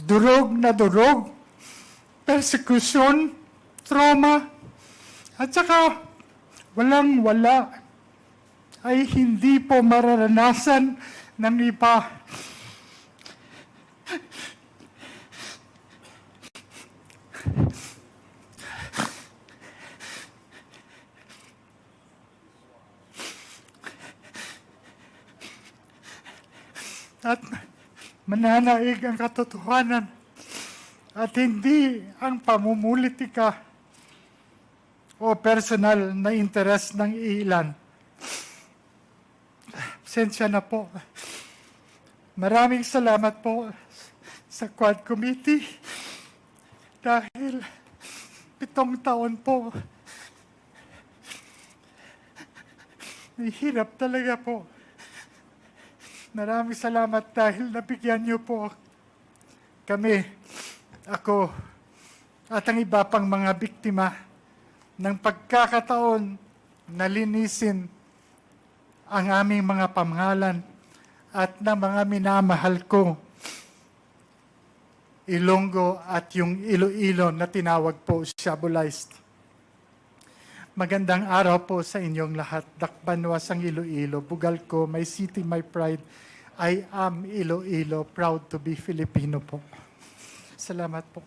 durog na durog, persecution, trauma, at saka walang wala ay hindi po mararanasan ng iba. At mananaig ang katotohanan at hindi ang pamumulitika o personal na interes ng ilan. Sensya na po. Maraming salamat po sa Quad Committee dahil pitong taon po. Mahirap talaga po. Maraming salamat dahil nabigyan niyo po kami, ako, at ang iba pang mga biktima ng pagkakataon na linisin ang aming mga pamahalan at na mga minamahal ko, Ilonggo at yung Iloilo na tinawag po Shabolized. Magandang araw po sa inyong lahat. Dakbanwas ang Iloilo. Bugal ko, my city, my pride. I am Iloilo, proud to be Filipino po. Salamat po.